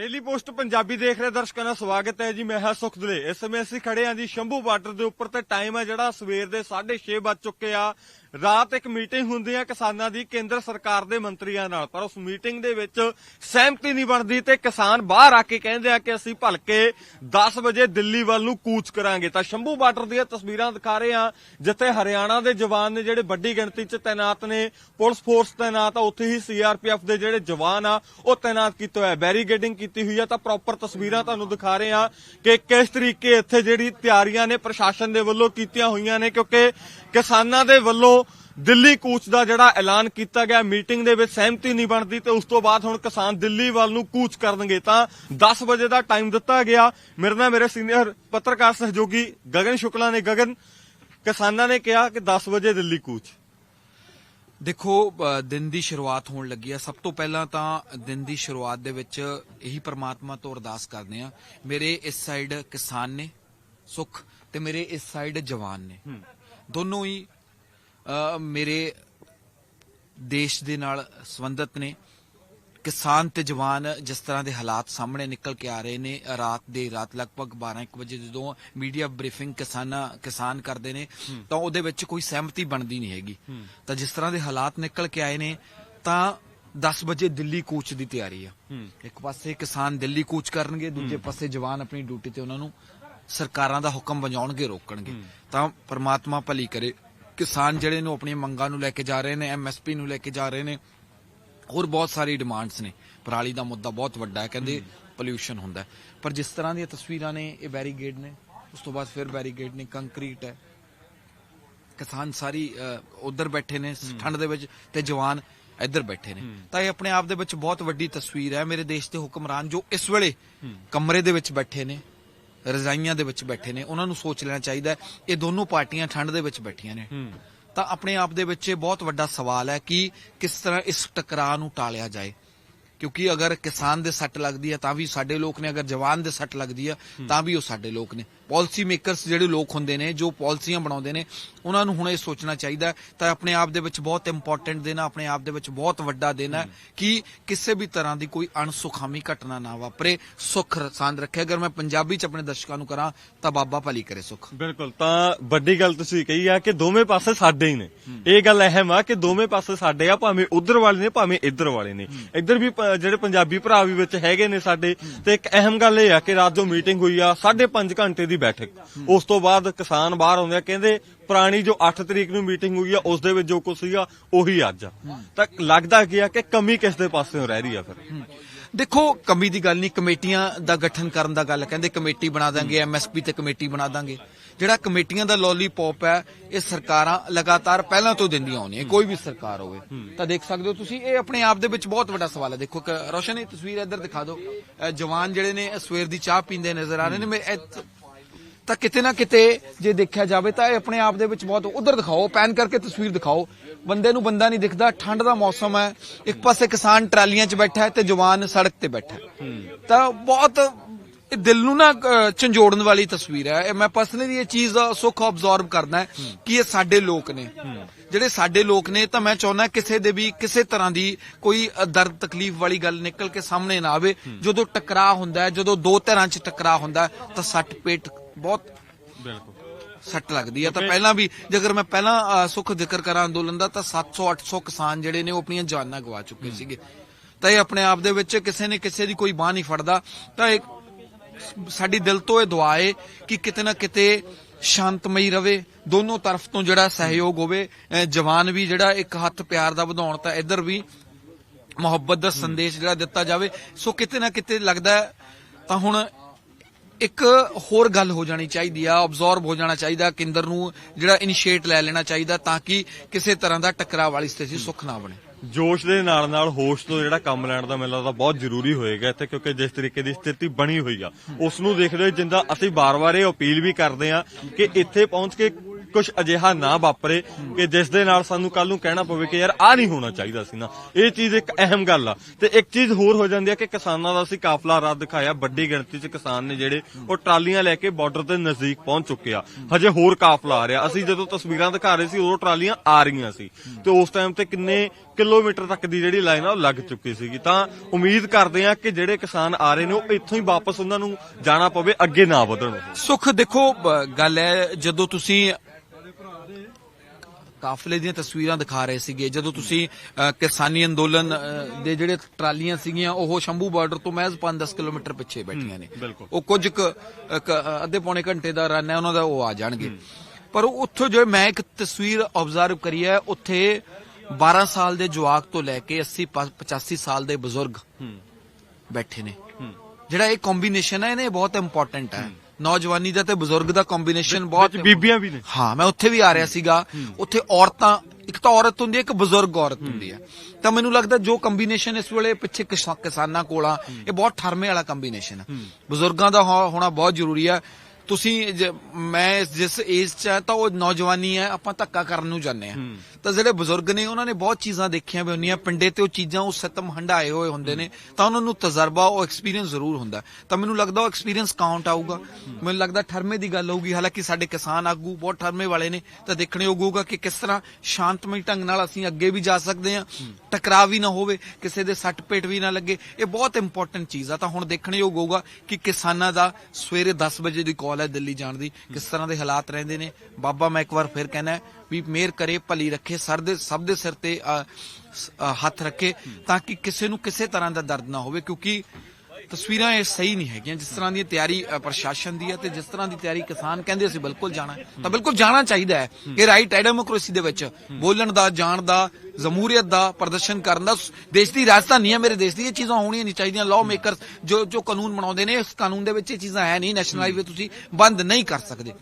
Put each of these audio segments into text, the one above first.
Daily post Punjabi ਦੇਖ ਰਹੇ ਦਰਸ਼ਕਾਂ ਦਾ ਸਵਾਗਤ ਹੈ ਜੀ, ਮੈਂ ਹਾਂ ਸੁਖਦਲੇ। ਇਸ ਸਮੇਂ ਅਸੀਂ ਖੜੇ ਹਾਂ ਜੀ, ਸ਼ੰਭੂ ਬਾਰਡਰ ਦੇ ਉੱਪਰ ਤੇ ਟਾਈਮ ਹੈ ਜਿਹੜਾ ਸਵੇਰ ਦੇ 6:30 ਵੱਜ ਚੁੱਕੇ ਆ। ਰਾਤ ਇੱਕ ਮੀਟਿੰਗ ਹੁੰਦੀ ਹੈ ਕਿਸਾਨਾਂ ਦੀ ਕੇਂਦਰ ਸਰਕਾਰ ਦੇ ਮੰਤਰੀਆਂ ਨਾਲ। ਪਰ ਉਸ ਮੀਟਿੰਗ ਦੇ ਵਿੱਚ ਸਹਿਮਤੀ ਨਹੀਂ ਬਣਦੀ ਤੇ ਕਿਸਾਨ ਬਾਹਰ ਆ ਕੇ ਕਹਿੰਦੇ ਆ ਕਿ ਅਸੀਂ ਭਲਕੇ 10 ਵਜੇ ਦਿੱਲੀ ਵੱਲ ਨੂੰ ਕੂਚ ਕਰਾਂਗੇ। ਤਾਂ ਸ਼ੰਭੂ ਬਾਰਡਰ ਦੀਆਂ ਤਸਵੀਰਾਂ ਦਿਖਾ ਰਹੇ ਆ ਜਿੱਥੇ ਹਰਿਆਣਾ ਦੇ ਜਵਾਨ ਨੇ ਜਿਹੜੇ ਵੱਡੀ ਗਿਣਤੀ 'ਚ ਤੈਨਾਤ ਨੇ, ਪੁਲਿਸ ਫੋਰਸ ਤੈਨਾਤ ਆ, ਉੱਥੇ ਹੀ ਸੀਆਰਪੀਐਫ ਦੇ ਜਿਹੜੇ ਜਵਾਨ ਆ, ਉਹ ਤੈਨਾਤ ਕੀਤੇ ਹੋਇਆ ਬੈਰੀਗੇਡਿੰਗ ਕੀਤੀ ਹੋਈ ਆ, ਤਾਂ ਪ੍ਰੋਪਰ ਤਸਵੀਰਾਂ ਤੁਹਾਨੂੰ ਦਿਖਾ ਰਹੇ ਆ ਕਿ ਕਿਸ ਤਰੀਕੇ ਇੱਥੇ ਜਿਹੜੀ ਤਿਆਰੀਆਂ ਨੇ ਪ੍ਰਸ਼ਾਸਨ ਦੇ ਵੱਲੋਂ ਕੀਤੀਆਂ ਹੋਈਆਂ ਨੇ, ਕਿਉਂਕਿ ਕਿਸਾਨਾਂ ਦੇ ਵੱਲੋਂ ਦਿੱਲੀ ਕੂਚ ਦਾ ਜਿਹੜਾ ਐਲਾਨ ਕੀਤਾ ਗਿਆ ਮੀਟਿੰਗ ਦੇ ਵਿੱਚ ਸਹਿਮਤੀ ਨਹੀਂ ਬਣਦੀ ਤੇ ਉਸ ਤੋਂ ਬਾਅਦ ਹੁਣ ਕਿਸਾਨ ਦਿੱਲੀ ਵੱਲ ਨੂੰ ਕੂਚ ਕਰਨਗੇ ਤਾਂ 10 ਵਜੇ ਦਾ ਟਾਈਮ ਦਿੱਤਾ ਗਿਆ। ਮੇਰੇ ਨਾਲ ਮੇਰੇ ਸੀਨੀਅਰ ਪੱਤਰਕਾਰ ਸਹਿਯੋਗੀ ਗਗਨ ਸ਼ੁਕਲਾ ਨੇ ਗਗਨ ਕਿਸਾਨਾਂ ਨੇ ਕਿਹਾ ਕਿ 10 ਵਜੇ ਦਿੱਲੀ ਕੂਚ। ਦੇਖੋ ਦਿਨ ਦੀ ਸ਼ੁਰੂਆਤ ਹੋਣ ਲੱਗੀ ਹੈ ਸਭ ਤੋਂ ਪਹਿਲਾਂ ਤਾਂ ਦਿਨ ਦੀ ਸ਼ੁਰੂਆਤ ਦੇ ਵਿੱਚ ਇਹੀ ਪ੍ਰਮਾਤਮਾ ਤੋਂ ਅਰਦਾਸ ਕਰਦੇ ਆ। ਮੇਰੇ ਇਸ ਸਾਈਡ ਕਿਸਾਨ ਨੇ ਸੁਖ ਤੇ ਮੇਰੇ ਇਸ ਸਾਈਡ ਜਵਾਨ ਨੇ। ਦੋਨੋਂ ਹੀ ਮੇਰੇ ਦੇਸ਼ ਦੇ ਨਾਲ ਸੰਬੰਧਿਤ ਨੇ। ਕਿਸਾਨ ਤੇ ਜਵਾਨ ਜਿਸ ਤਰ੍ਹਾਂ ਦੇ ਹਾਲਾਤ ਸਾਹਮਣੇ ਨਿਕਲ ਕੇ ਆ ਰਹੇ ਨੇ ਰਾਤ ਦੇ ਰਾਤ ਲਗਭਗ 12:00 ਵਜੇ ਜਦੋਂ ਮੀਡੀਆ ਬਰੀਫਿੰਗ ਕਿਸਾਨਾਂ ਕਿਸਾਨ ਕਰਦੇ ਨੇ ਤਾਂ ਉਹਦੇ ਵਿੱਚ ਕੋਈ ਸਹਿਮਤੀ ਬਣਦੀ ਨਹੀਂ ਹੈਗੀ। ਤਾਂ ਜਿਸ ਤਰ੍ਹਾਂ ਦੇ ਹਾਲਾਤ ਨਿਕਲ ਕੇ ਆਏ ਨੇ ਤਾਂ 10 ਵਜੇ ਦਿੱਲੀ ਕੂਚ ਦੀ ਤਿਆਰੀ ਆ। ਇੱਕ ਪਾਸੇ ਕਿਸਾਨ ਦਿੱਲੀ ਕੂਚ ਕਰਨਗੇ ਦੂਜੇ ਪਾਸੇ ਜਵਾਨ ਆਪਣੀ ਡਿਊਟੀ ਤੇ ਉਹਨਾਂ ਨੂੰ ਸਰਕਾਰਾਂ ਦਾ ਹੁਕਮ ਵਜਾਉਣਗੇ ਰੋਕਣਗੇ। ਤਾਂ ਪ੍ਰਮਾਤਮਾ ਭਲੀ ਕਰੇ। ਕਿਸਾਨ ਜਿਹੜੇ ਨੂੰ ਆਪਣੀਆਂ ਮੰਗਾਂ ਨੂੰ ਲੈ ਕੇ ਜਾ ਰਹੇ ਨੇ ਐਮਐਸਪੀ ਨੂੰ ਲੈ ਕੇ ਜਾ ਰਹੇ ਨੇ। ਹੋਰ ਬਹੁਤ ਸਾਰੀ ਡਿਮਾਂਡਸ ਨੇ। ਪਰਾਲੀ ਦਾ ਮੁੱਦਾ ਬਹੁਤ ਵੱਡਾ ਹੈ ਕਹਿੰਦੇ ਪੋਲਿਊਸ਼ਨ ਹੁੰਦਾ। ਪਰ ਜਿਸ ਤਰ੍ਹਾਂ ਦੀਆਂ ਤਸਵੀਰਾਂ ਨੇ ਇਹ ਬੈਰੀਗੇਡ ਨੇ ਉਸ ਤੋਂ ਬਾਅਦ ਫਿਰ ਬੈਰੀਗੇਡ ਨੇ ਕੰਕਰੀਟ ਹੈ। ਕਿਸਾਨ ਸਾਰੀ ਉਧਰ ਬੈਠੇ ਨੇ ਠੰਡ ਦੇ ਵਿੱਚ ਤੇ ਜਵਾਨ ਇੱਧਰ ਬੈਠੇ ਨੇ। ਤਾਂ ਇਹ ਆਪਣੇ ਆਪ ਦੇ ਵਿੱਚ ਬਹੁਤ ਵੱਡੀ ਤਸਵੀਰ ਹੈ। ਮੇਰੇ ਦੇਸ਼ ਦੇ ਹੁਕਮਰਾਨ ਜੋ ਇਸ ਵੇਲੇ ਕਮਰੇ ਦੇ ਵਿੱਚ ਬੈਠੇ ਨੇ ਰਜ਼ਾਈਆਂ ਦੇ ਵਿੱਚ ਬੈਠੇ ਨੇ ਉਹਨਾਂ ਨੂੰ ਸੋਚ ਲੈਣਾ ਚਾਹੀਦਾ ਹੈ, ਇਹ ਦੋਨੋਂ ਪਾਰਟੀਆਂ ਠੰਡ ਦੇ ਵਿੱਚ ਬੈਠੀਆਂ ਨੇ। ਤਾਂ ਆਪਣੇ ਆਪ ਦੇ ਵਿੱਚ ਇਹ ਬਹੁਤ ਵੱਡਾ ਸਵਾਲ ਹੈ ਕਿ ਕਿਸ ਤਰ੍ਹਾਂ ਇਸ ਟਕਰਾਅ ਨੂੰ ਟਾਲਿਆ ਜਾਏ। ਕਿਉਂਕਿ ਅਗਰ ਕਿਸਾਨ ਦੇ ਸੱਟ ਲੱਗਦੀ ਹੈ ਤਾਂ ਵੀ ਸਾਡੇ ਲੋਕ ਨੇ ਅਗਰ ਜਵਾਨ ਦੇ ਸੱਟ ਲੱਗਦੀ ਹੈ। ਤਾਂ ਵੀ ਉਹ ਸਾਡੇ ਲੋਕ ਨੇ। ਪਾਲਿਸੀ ਮੇਕਰਸ ਜਿਹੜੇ ਲੋਕ ਹੁੰਦੇ ਨੇ ਜੋ ਪਾਲਿਸੀਆਂ ਬਣਾਉਂਦੇ ਨੇ ਉਹਨਾਂ ਨੂੰ ਹੁਣ ਇਹ ਸੋਚਣਾ ਚਾਹੀਦਾ ਤਾਂ ਆਪਣੇ ਆਪ ਦੇ ਵਿੱਚ ਬਹੁਤ ਇੰਪੋਰਟੈਂਟ ਦੇਣਾ ਆਪਣੇ ਆਪ ਦੇ ਵਿੱਚ ਬਹੁਤ ਵੱਡਾ ਦੇਣਾ ਕਿ ਕਿਸੇ ਵੀ ਤਰ੍ਹਾਂ ਦੀ ਕੋਈ ਅਣਸੁਖਾਮੀ ਘਟਨਾ ਨਾ ਵਾਪਰੇ ਸੁਖ ਸੰਦ ਰੱਖੇ। ਅਗਰ ਮੈਂ ਪੰਜਾਬੀ ਚ ਆਪਣੇ ਦਰਸ਼ਕਾਂ ਨੂੰ ਕਰਾਂ ਤਾਂ ਬਾਬਾ ਭਲੀ ਕਰੇ ਸੁਖ। ਬਿਲਕੁਲ ਤਾਂ ਵੱਡੀ ਗੱਲ ਤੁਸੀਂ ਕਹੀ ਆ ਕਿ ਦੋਵੇਂ ਪਾਸੇ ਸਾਡੇ ਹੀ ਨੇ। ਇਹ ਗੱਲ ਅਹਿਮ ਆ ਕਿ ਦੋਵੇਂ ਪਾਸੇ ਸਾਡੇ ਆ ਭਾਵੇਂ ਉਧਰ ਵਾਲੇ ਨੇ ਭਾਵੇਂ ਇੱਧਰ ਵਾਲੇ ਨੇ। ਇੱਧਰ ਵੀ ਜਿਹੜੇ ਪੰਜਾਬੀ ਭਰਾ ਵੀ ਵਿੱਚ ਹੈਗੇ ਨੇ ਸਾਡੇ, ਤੇ ਇੱਕ ਅਹਿਮ ਗੱਲ ਇਹ ਆ ਕਿ ਰਾਤ ਜੋ ਮੀਟਿੰਗ ਹੋਈ ਆ 5.5 ਘੰਟੇ ਦੀ ਬੈਠਕ। ਉਸ ਤੋਂ ਬਾਅਦ ਕਿਸਾਨ ਬਾਹਰ ਆਉਂਦੇ ਆ, ਕਹਿੰਦੇ ਪੁਰਾਣੀ ਜੋ 8 ਤਰੀਕ ਨੂੰ ਮੀਟਿੰਗ ਹੋਈ ਆ, ਉਸ ਦੇ ਵਿੱਚ ਜੋ ਕੁਝ ਸੀਗਾ, ਉਹੀ ਅੱਜ ਆ। ਤਾਂ ਲੱਗਦਾ ਕੀ ਆ ਕਿ ਕਮੀ ਕਿਸ ਦੇ ਪਾਸਿਓਂ ਰਹਿ ਰਹੀ ਆ ਫਿਰ? ਦੇਖੋ, ਕਮੀ ਦੀ ਗੱਲ ਨਹੀਂ, ਕਮੇਟੀਆਂ ਦਾ ਗਠਨ ਕਰਨ ਦਾ ਗੱਲ ਕਹਿੰਦੇ ਕਮੇਟੀ ਬਣਾ ਦਾਂਗੇ ਐਮਐਸਪੀ ਤੇ ਕਮੇਟੀ ਬਣਾ ਦਾਂਗੇ। ਜਿਹੜਾ ਕਮੇਟੀਆਂ ਦਾ ਲੋਲੀਪੌਪ ਹੈ, ਇਹ ਸਰਕਾਰਾਂ ਲਗਾਤਾਰ ਪਹਿਲਾਂ ਤੋਂ ਦਿੰਦੀਆਂ ਆਉਂਦੀਆਂ ਕੋਈ ਵੀ ਸਰਕਾਰ ਹੋਵੇ। ਤਾਂ ਦੇਖ ਸਕਦੇ ਹੋ ਤੁਸੀਂ, ਇਹ ਆਪਣੇ ਆਪ ਦੇ ਵਿੱਚ ਬਹੁਤ ਵੱਡਾ ਸਵਾਲ ਹੈ। ਦੇਖੋ ਰੋਸ਼ਨ, ਇਹ ਤਸਵੀਰ ਇੱਧਰ ਦਿਖਾ ਦਿਓ। ਜਵਾਨ ਜਿਹੜੇ ਨੇ ਸਵੇਰ ਦੀ ਚਾਹ ਪੀਂਦੇ ਨਜ਼ਰ ਆ ਰਹੇ ਨੇ। ਮੈਂ ਤਾਂ ਕਿਤੇ ਨਾ ਕਿਤੇ ਜੇ ਦੇਖਿਆ ਜਾਵੇ ਤਾਂ ਇਹ ਆਪਣੇ ਆਪ ਦੇ ਵਿੱਚ ਬਹੁਤ ਉਧਰ ਦਿਖਾਓ, ਪੈਨ ਕਰਕੇ ਤਸਵੀਰ ਦਿਖਾਓ। ਬੰਦੇ ਨੂੰ ਬੰਦਾ ਨਹੀਂ ਦਿਖਦਾ, ਠੰਡ ਦਾ ਮੌਸਮ ਹੈ। ਇੱਕ ਪਾਸੇ ਕਿਸਾਨ ਟਰਾਲੀਆਂ 'ਚ ਬੈਠਾ ਹੈ ਤੇ ਜਵਾਨ ਸੜਕ ਤੇ ਬੈਠਾ ਹੈ। ਤਾਂ ਬਹੁਤ ਇਹ ਦਿਲ ਨੂੰ ਨਾ ਝੰਜੋੜਨ ਵਾਲੀ ਤਸਵੀਰ ਹੈ। ਇਹ ਮੈਂ ਪਰਸਨਲੀ ਇਹ ਚੀਜ਼ ਦਾ ਸੁੱਖ ਆਬਜ਼ਰਵ ਕਰਦਾ ਕਿ ਇਹ ਸਾਡੇ ਲੋਕ ਨੇ। ਜਿਹੜੇ ਸਾਡੇ ਲੋਕ ਨੇ ਤਾਂ ਮੈਂ ਚਾਹੁੰਦਾ ਕਿਸੇ ਦੇ ਵੀ ਕਿਸੇ ਤਰ੍ਹਾਂ ਦੀ ਕੋਈ ਦਰਦ ਤਕਲੀਫ ਵਾਲੀ ਗੱਲ ਨਿਕਲ ਕੇ ਸਾਹਮਣੇ ਨਾ ਆਵੇ। ਜਦੋਂ ਟਕਰਾਅ ਹੁੰਦਾ ਹੈ ਜਦੋਂ ਦੋ ਧਿਰਾਂ 'ਚ ਟਕਰਾਅ ਹੁੰਦਾ ਤਾਂ ਸੱਟ ਪੇਟ ਬਹੁਤ ਬਿਲਕੁਲ। ਸੱਟ ਲੱਗਦੀ ਆ ਤਾਂ ਪਹਿਲਾਂ ਵੀ ਜੇਕਰ ਮੈਂ ਪਹਿਲਾਂ ਸੁੱਖ ਜ਼ਿਕਰ ਕਰਾਂ ਅੰਦੋਲਨ ਦਾ ਤਾਂ 700 800 ਕਿਸਾਨ ਜਿਹੜੇ ਨੇ ਉਹ ਆਪਣੀਆਂ ਜਾਨਾਂ ਗਵਾ ਚੁੱਕੇ ਸੀਗੇ। ਤਾਂ ਇਹ ਆਪਣੇ ਆਪ ਦੇ ਵਿੱਚ ਕਿਸੇ ਨੇ ਕਿਸੇ ਦੀ ਕੋਈ ਬਾਹ ਨਹੀਂ ਫੜਦਾ। ਤਾਂ ਇੱਕ ਸਾਡੀ ਦਿਲ ਤੋਂ ਇਹ ਦੁਆ ਹੈ ਕਿ ਕਿਤੇ ਨਾ ਕਿਤੇ ਸ਼ਾਂਤਮਈ ਰਵੇ, ਦੋਨੋਂ ਤਰਫ ਤੋਂ ਜਿਹੜਾ ਸਹਿਯੋਗ ਹੋਵੇ ਜਵਾਨ ਵੀ ਜਿਹੜਾ ਇੱਕ ਹੱਥ ਪਿਆਰ ਦਾ ਵਧਾਉਣ ਤਾਂ ਇੱਧਰ ਵੀ ਮੁਹੱਬਤ ਦਾ ਸੰਦੇਸ਼ ਜਿਹੜਾ ਦਿੱਤਾ ਜਾਵੇ। ਸੋ ਕਿਤੇ ਨਾ ਕਿਤੇ ਲੱਗਦਾ ਤਾਂ ਹੁਣ ਇੱਕ ਹੋਰ ਗੱਲ ਹੋ ਜਾਣੀ ਚਾਹੀਦੀ ਆ ਆਬਜ਼ਰਵ ਹੋ ਜਾਣਾ ਚਾਹੀਦਾ, ਕੇਂਦਰ ਨੂੰ ਜਿਹੜਾ ਇਨੀਸ਼ੀਏਟ ਲੈ ਲੈਣਾ ਚਾਹੀਦਾ ਤਾਂ ਕਿ ਕਿਸੇ ਤਰ੍ਹਾਂ ਦਾ ਟਕਰਾਅ ਵਾਲੀ ਸਥਿਤੀ ਸੁੱਖ ਨਾ ਬਣੇ। ਜੋਸ਼ ਦੇ ਨਾਲ ਨਾਲ ਹੋਸ਼ ਤੋਂ ਜਿਹੜਾ ਕੰਮ ਲੈਣ ਦਾ ਮੈਨੂੰ ਲੱਗਦਾ ਬਹੁਤ ਜ਼ਰੂਰੀ ਹੋਏਗਾ ਇੱਥੇ, ਕਿਉਂਕਿ ਜਿਸ ਤਰੀਕੇ ਦੀ ਸਥਿਤੀ ਬਣੀ ਹੋਈ ਆ। ਉਸ ਨੂੰ ਦੇਖਦੇ ਹੋਏ ਜਿੰਦਾ ਅਸੀਂ ਬਾਰ-ਬਾਰ ਇਹ ਅਪੀਲ ਵੀ ਕਰਦੇ ਆ ਕਿ ਇੱਥੇ ਪਹੁੰਚ ਕੇ ਕੁਝ ਅਜਿਹਾ ਨਾ ਵਾਪਰੇ ਕਿ ਜਿਸ ਦੇ ਨਾਲ ਸਾਨੂੰ ਕੱਲ ਨੂੰ ਕਹਿਣਾ ਪਵੇ ਕਿ ਯਾਰ ਆ ਨਹੀਂ ਹੋਣਾ ਚਾਹੀਦਾ ਸੀ ਨਾ। ਇਹ ਚੀਜ਼ ਇੱਕ ਅਹਿਮ ਗੱਲ ਆ। ਤੇ ਇੱਕ ਚੀਜ਼ ਹੋਰ ਹੋ ਜਾਂਦੀ ਹੈ ਕਿ ਕਿਸਾਨਾਂ ਦਾ ਅਸੀਂ ਕਾਫਲਾ ਰਾਤ ਦਿਖਾਇਆ, ਵੱਡੀ ਗਿਣਤੀ 'ਚ ਕਿਸਾਨ ਨੇ ਜਿਹੜੇ ਉਹ ਟਰਾਲੀਆਂ ਲੈ ਕੇ ਬਾਰਡਰ ਦੇ ਨਜ਼ਦੀਕ ਪਹੁੰਚ ਚੁੱਕੇ ਆ। ਹਜੇ ਹੋਰ ਕਾਫਲਾ ਆ ਰਿਹਾ। ਅਸੀਂ ਜਦੋਂ ਤਸਵੀਰਾਂ ਦਿਖਾ ਰਹੇ ਸੀ, ਉਦੋਂ ਟਰਾਲੀਆਂ ਆ ਰਹੀਆਂ ਸੀ। ਤੇ ਉਸ ਟਾਈਮ ਤੇ ਕਿੰਨੇ ਕਿਲੋਮੀਟਰ ਤੱਕ ਦੀ ਜਿਹੜੀ ਲਾਈਨ ਆ, ਉਹ ਲੱਗ ਚੁੱਕੀ ਸੀਗੀ। ਤਾਂ ਉਮੀਦ ਕਰਦੇ ਆ ਕਿ ਜਿਹੜੇ ਕਿਸਾਨ ਆ ਰਹੇ ਨੇ, ਉਹ ਇੱਥੋਂ ਹੀ ਵਾਪਸ ਉਹਨਾਂ ਨੂੰ ਜਾਣਾ ਪਵੇ, ਅੱਗੇ ਨਾ ਵਧਣ। ਉਹ। ਸੁਖ ਦੇਖੋ ਗੱਲ ਹੈ ਜਦੋਂ ਤੁਸੀਂ ਕਾਫਲੇ ਦੀਆਂ ਤਸਵੀਰਾਂ ਦਿਖਾ ਰਹੇ ਸੀਗੇ। ਜਦੋਂ ਤੁਸੀਂ ਕਿਸਾਨੀ ਅੰਦੋਲਨ ਦੇ ਜਿਹੜੇ ਟਰਾਲੀਆਂ ਸੀਗੀਆਂ ਉਹ ਸ਼ੰਭੂ ਬਾਰਡਰ ਤੋਂ ਮਹਿਜ਼ 5-10 ਕਿਲੋਮੀਟਰ ਪਿੱਛੇ ਬੈਠੀਆਂ ਨੇ। ਉਹ ਕੁਝ ਅੱਧੇ ਪੌਣੇ ਘੰਟੇ ਦਾ ਰਨ ਹੈ ਉਹਨਾਂ ਦਾ ਉਹ ਆ ਜਾਣਗੇ। ਪਰ ਉੱਥੋਂ ਜੋ ਮੈਂ ਇੱਕ ਤਸਵੀਰ ਆਬਜ਼ਰਵ ਕਰੀ ਹੈ ਉੱਥੇ 12 ਸਾਲ ਦੇ ਜਵਾਕ ਤੋਂ ਲੈ ਕੇ 80 ਪ- 85 ਸਾਲ ਦੇ ਬਜ਼ੁਰਗ ਬੈਠੇ ਨੇ। ਜਿਹੜਾ ਇਹ ਕੰਬੀਨੇਸ਼ਨ ਹੈ ਇਹ ਬਹੁਤ ਇੰਪੋਰਟੈਂਟ ਹੈ। ਨੌਜਵਾਨੀ ਦਾ ਤੇ ਬਜ਼ੁਰਗ ਦਾ ਕੰਬੀਨੇਸ਼ਨ ਬਹੁਤ ਬੀਬੀਆਂ ਵੀ ਨੇ। ਹਾਂ ਮੈਂ ਉੱਥੇ ਵੀ ਆ ਰਿਹਾ ਸੀਗਾ। ਉੱਥੇ ਔਰਤਾਂ ਇੱਕ ਤਾਂ ਔਰਤ ਹੁੰਦੀ ਹੈ ਇੱਕ ਬਜ਼ੁਰਗ ਔਰਤ ਹੁੰਦੀ ਹੈ। ਤਾਂ ਮੈਨੂੰ ਲੱਗਦਾ ਜੋ ਕੰਬੀਨੇਸ਼ਨ ਇਸ ਵੇਲੇ ਪਿੱਛੇ ਕਿਸਾ- ਕਿਸਾਨਾਂ ਕੋਲ ਆ ਇਹ ਬਹੁਤ ਠਰਮੇ ਵਾਲਾ ਕੰਬੀਨੇਸ਼ਨ ਹੈ। ਬਜ਼ੁਰਗਾਂ ਦਾ ਹੋਣਾ ਬਹੁਤ ਜ਼ਰੂਰੀ ਹੈ। ਤੁਸੀਂ ਮੈਂ ਜਿਸ ਏਜ ਚ ਹੈ ਤਾਂ ਉਹ ਨੌਜਵਾਨੀ ਹੈ ਆਪਾਂ ਧੱਕਾ ਕਰਨ ਨੂੰ ਜਾਂਦੇ ਆ ਤਾਂ ਜਿਹੜੇ ਬਜ਼ੁਰਗ ਨੇ, ਉਹਨਾਂ ਨੇ ਬਹੁਤ ਚੀਜ਼ਾਂ ਦੇਖੀਆਂ ਵੀ ਹੁੰਦੀਆਂ। ਪਿੰਡੇ ਤੇ ਉਹ ਚੀਜ਼ਾਂ, ਉਹ ਸਤਮ ਹੰਡਾਏ ਹੋਏ ਹੁੰਦੇ ਨੇ। ਤਾਂ ਉਹਨਾਂ ਨੂੰ ਤਜਰਬਾ, ਉਹ ਐਕਸਪੀਰੀਅੰਸ ਜ਼ਰੂਰ ਹੁੰਦਾ। ਤਾਂ ਮੈਨੂੰ ਲੱਗਦਾ ਉਹ ਐਕਸਪੀਰੀਅੰਸ ਕਾਊਂਟ ਆਊਗਾ। ਮੈਨੂੰ ਲੱਗਦਾ ਠਰਮੇ ਦੀ ਗੱਲ ਹੋਊਗੀ ਹਾਲਾਂਕਿ ਸਾਡੇ ਕਿਸਾਨ ਆਗੂ ਬਹੁਤ ਠਰਮੇ ਵਾਲੇ ਨੇ, ਤਾਂ ਦੇਖਣੇ ਹੋਊਗਾ ਕਿ ਕਿਸ ਤਰ੍ਹਾਂ ਸ਼ਾਂਤਮਈ ਢੰਗ ਨਾਲ ਅਸੀਂ ਅੱਗੇ ਵੀ ਜਾ ਸਕਦੇ ਹਾਂ। ਟਕਰਾਅ ਵੀ ਨਾ ਹੋਵੇ, ਕਿਸੇ ਦੇ ਸੱਟ ਪੇਟ ਵੀ ਨਾ ਲੱਗੇ। ਇਹ ਬਹੁਤ ਇੰਪੋਰਟੈਂਟ ਚੀਜ਼ ਆ। ਤਾਂ ਹੁਣ ਦੇਖਣੇ ਹੋਊਗਾ ਕਿ ਕਿਸਾਨਾਂ ਦਾ ਸਵੇਰੇ 10 ਵਜੇ ਦੀ ਕਾਲ ਹੈ ਦਿੱਲੀ ਜਾਣ ਦੀ। ਕਿਸ ਤਰ੍ਹਾਂ ਦੇ ਹਾਲਾਤ ਰਹਿੰਦੇ ਨੇ। ਬਾਬਾ, ਮੈਂ ਇੱਕ ਵਾਰ ਫਿਰ ਕਹਿਣਾ ਵੀ ਮਿਹਰ ਕਰੇ, ਭਲੀ ਰੱਖੇ। ਸਰ ਦੇ ਸਭ ਦੇ ਸਿਰ ਤੇ ਸ- ਹੱਥ ਰੱਖੇ ਤਾਂ ਕਿ ਕਿਸੇ ਨੂੰ ਕਿਸੇ ਤਰ੍ਹਾਂ ਦਾ ਦਰਦ ਨਾ ਹੋਵੇ ਕਿਉਂਕਿ ਤਸਵੀਰਾਂ ਇਹ ਸਹੀ ਨਹੀਂ ਹੈਗੀਆਂ। ਜਿਸ ਤਰ੍ਹਾਂ ਦੀ ਤਿਆਰੀ ਪ੍ਰਸ਼ਾਸਨ ਦੀ ਹੈ ਤੇ ਜਿਸ ਤਰ੍ਹਾਂ ਦੀ ਤਿਆਰੀ ਕਿਸਾਨ ਕਹਿੰਦੇ ਅਸੀਂ ਬਿਲਕੁਲ ਜਾਣਾ ਤਾਂ ਬਿਲਕੁਲ ਜਾਣਾ ਚਾਹੀਦਾ ਹੈ। ਇਹ ਰਾਈਟ ਹੈ ਡੈਮੋਕ੍ਰੇਸੀ ਦੇ ਵਿੱਚ ਬੋਲਣ ਦਾ ਜਾਣ ਦਾ ਜਮਹੂਰੀਅਤ ਦਾ ਪ੍ਰਦਰਸ਼ਨ ਕਰਨ ਦਾ ਸ- ਦੇਸ਼ ਦੀ ਰਾਜਧਾਨੀ ਹੈ ਮੇਰੇ ਦੇਸ਼ ਦੀ ਇਹ ਚੀਜ਼ਾਂ ਹੋਣੀਆਂ ਨਹੀਂ ਚਾਹੀਦੀਆਂ। ਲਾਅ ਮੇਕਰਸ ਜੋ ਜੋ ਕਾਨੂੰਨ ਬਣਾਉਂਦੇ ਨੇ ਇਸ ਕਾਨੂੰਨ ਦੇ ਵਿੱਚ ਇਹ ਚੀਜ਼ਾਂ ਹੈ ਨਹੀਂ। ਨੈਸ਼ਨਲ ਹਾਈਵੇ ਤੁਸੀਂ ਬੰਦ ਨਹੀਂ ਕਰ ਸਕਦੇ।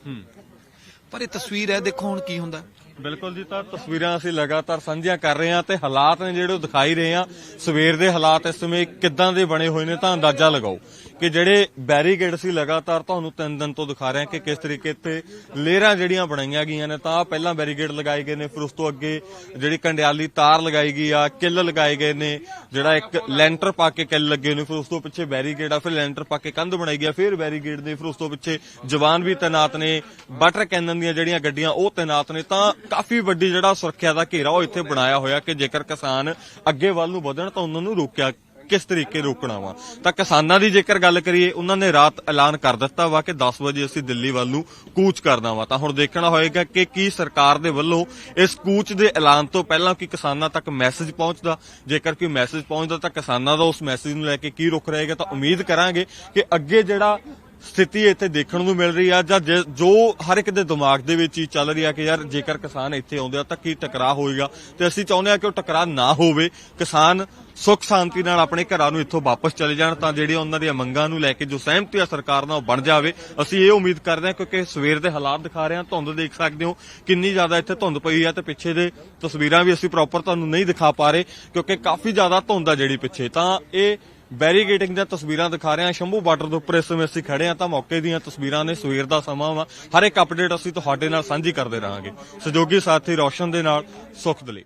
ਪਰ ਇਹ ਤਸਵੀਰ ਹੈ ਦੇਖੋ ਹੁਣ ਕੀ ਹੁੰਦਾ। ਬਿਲਕੁਲ ਜੀ, ਤਾਂ ਤਸਵੀਰਾਂ ਅਸੀਂ ਲਗਾਤਾਰ ਸਾਂਝੀਆਂ ਕਰ ਰਹੇ ਹਾਂ ਤੇ ਹਾਲਾਤ ਨੇ ਜਿਹੜੇ ਉਹ ਦਿਖਾਈ ਰਹੇ ਹਾਂ। ਸਵੇਰ ਦੇ ਹਾਲਾਤ ਇਸ ਸਮੇਂ ਕਿੱਦਾਂ ਦੇ ਬਣੇ ਹੋਏ ਨੇ ਤਾਂ ਅੰਦਾਜ਼ਾ ਲਗਾਓ ਕਿ ਜਿਹੜੇ ਬੈਰੀਕੇਡ ਸੀ ਲਗਾਤਾਰ ਤੁਹਾਨੂੰ ਤਿੰਨ ਦਿਨ ਤੋਂ ਦਿਖਾ ਰਹੇ ਹਾਂ ਕਿ ਕਿਸ ਤਰੀਕੇ ਤੇ ਲੇਅਰਾਂ ਜਿਹੜੀਆਂ ਬਣਾਈਆਂ ਗਈਆਂ ਨੇ, ਤਾਂ ਪਹਿਲਾਂ ਬੈਰੀਕੇਡ ਲਗਾਏ ਗਏ ਨੇ, ਫਿਰ ਉਸ ਤੋਂ ਅੱਗੇ ਜਿਹੜੀ ਕੰਡਿਆਲੀ ਤਾਰ ਲਗਾਈ ਗਈ ਆ, ਕਿੱਲ ਲਗਾਏ ਗਏ ਨੇ, ਜਿਹੜਾ ਇੱਕ ਲੈਂਟਰ ਪਾ ਕੇ ਕਿੱਲ ਲੱਗੇ ਨੇ, ਫਿਰ ਉਸ ਤੋਂ ਪਿੱਛੇ ਬੈਰੀਕੇਡ ਆ, ਫਿਰ ਲੈਂਟਰ ਪਾ ਕੇ ਕੰਧ ਬਣਾਈ ਗਿਆ ਫਿਰ ਬੈਰੀਕੇਡ ਨੇ ਫਿਰ ਉਸ ਤੋਂ ਪਿੱਛੇ ਜਵਾਨ ਵੀ ਤੈਨਾਤ ਨੇ, ਬਟਰ ਕੈਨਨ ਦੀਆਂ ਜਿਹੜੀਆਂ ਗੱਡੀਆਂ ਉਹ ਤੈਨਾਤ ਨੇ, ਤਾਂ ਕਾਫੀ ਵੱਡੀ ਜਿਹੜਾ ਸੁਰੱਖਿਆ ਦਾ ਘੇਰਾ ਉਹ ਇੱਥੇ ਬਣਾਇਆ ਹੋਇਆ ਕਿ ਜੇਕਰ ਕਿਸਾਨ ਅੱਗੇ ਵੱਲ ਨੂੰ ਵਧਣ ਤਾਂ ਉਹਨਾਂ ਨੂੰ ਰੋਕਿਆ ਕਿਸ ਤਰੀਕੇ ਰੋਕਣਾ ਵਾ। ਤਾਂ ਕਿਸਾਨਾਂ ਦੀ ਜੇਕਰ ਗੱਲ ਕਰੀਏ, ਉਹਨਾਂ ਨੇ ਰਾਤ ਐਲਾਨ ਕਰ ਦਿੱਤਾ ਵਾ ਕਿ 10 ਵਜੇ ਅਸੀਂ ਦਿੱਲੀ ਵੱਲ ਨੂੰ ਕੂਚ ਕਰਨਾ ਵਾ। ਤਾਂ ਹੁਣ ਦੇਖਣਾ ਹੋਏਗਾ ਕਿ ਕੀ ਸਰਕਾਰ ਦੇ ਵੱਲੋਂ ਇਸ ਕੂਚ ਦੇ ਐਲਾਨ ਤੋਂ ਪਹਿਲਾਂ ਕਿ ਕਿਸਾਨਾਂ ਤੱਕ ਮੈਸੇਜ ਪਹੁੰਚਦਾ। ਜੇਕਰ ਕੋਈ ਮੈਸੇਜ ਪਹੁੰਚਦਾ ਤਾਂ ਕਿਸਾਨਾਂ ਦਾ ਉਸ ਮੈਸੇਜ ਨੂੰ ਲੈ ਕੇ ਕੀ ਰੁਖ ਰਹੇਗਾ ਤਾਂ ਉਮੀਦ ਕਰਾਂਗੇ ਕਿ ਅੱਗੇ ਜਿਹੜਾ ਸਥਿਤੀ ਇੱਥੇ ਦੇਖਣ ਨੂੰ ਮਿਲ ਰਹੀ ਆ, ਜਾਂ ਜੋ ਹਰ ਇੱਕ ਦੇ ਦਿਮਾਗ ਦੇ ਵਿੱਚ ਹੀ ਚੱਲ ਰਹੀ ਆ ਕਿ ਯਾਰ ਜੇਕਰ ਕਿਸਾਨ ਇੱਥੇ ਆਉਂਦੇ ਆ ਤਾਂ ਕੀ ਟਕਰਾਅ ਹੋਏਗਾ? ਤੇ ਅਸੀਂ ਚਾਹੁੰਦੇ ਆ ਕਿ ਉਹ ਟਕਰਾਅ ਨਾ ਹੋਵੇ। ਕਿਸਾਨ ਸੁੱਖ ਸ਼ਾਂਤੀ ਨਾਲ ਆਪਣੇ ਘਰਾਂ ਨੂੰ ਇੱਥੋਂ ਵਾਪਸ ਚਲੇ ਜਾਣ ਤਾਂ ਜਿਹੜੀਆਂ ਉਹਨਾਂ ਦੀਆਂ ਮੰਗਾਂ ਨੂੰ ਲੈ ਕੇ ਜੋ ਸਹਿਮਤੀ ਆ ਸਰਕਾਰ ਨਾਲ ਉਹ ਬਣ ਜਾਵੇ। ਅਸੀਂ ਇਹ ਉਮੀਦ ਕਰਦੇ ਹਾਂ ਕਿਉਂਕਿ ਸਵੇਰ ਦੇ ਹਾਲਾਤ ਦਿਖਾ ਰਹੇ ਹਾਂ ਧੁੰਦ ਦੇਖ ਸਕਦੇ ਹੋ। ਕਿੰਨੀ ਜ਼ਿਆਦਾ ਇੱਥੇ ਧੁੰਦ ਪਈ ਆ ਤੇ ਪਿੱਛੇ ਦੇ ਤਸਵੀਰਾਂ ਵੀ ਅਸੀਂ ਪ੍ਰੋਪਰ ਤੁਹਾਨੂੰ ਨਹੀਂ ਦਿਖਾ ਪਾ ਰਹੇ, ਕਿਉਂਕਿ ਕਾਫੀ ਜ਼ਿਆਦਾ ਧੁੰਦ ਆ ਜਿਹੜੀ ਪਿੱਛੇ। ਤਾਂ ਇਹ ਬੈਰੀਗੇਟਿੰਗ ਦੀਆਂ ਤਸਵੀਰਾਂ ਦਿਖਾ ਰਹੇ ਹਾਂ। ਸ਼ੰਭੂ ਬਾਰਡਰ ਦੇ ਉੱਪਰ ਇਸ ਸਮੇਂ ਅਸੀਂ ਖੜੇ ਹਾਂ ਤਾਂ ਮੌਕੇ ਦੀਆਂ ਤਸਵੀਰਾਂ ਨੇ ਸਵੇਰ ਦਾ ਸਮਾਂ ਵਾ। ਹਰ ਇੱਕ ਅਪਡੇਟ ਅਸੀਂ ਤੁਹਾਡੇ ਨਾਲ ਸਾਂਝੀ ਕਰਦੇ ਰਹਾਂਗੇ। ਸਹਿਯੋਗੀ ਸਾਥੀ ਰੌਸ਼ਨ ਦੇ ਨਾਲ ਸੁਖ ਦਲੀ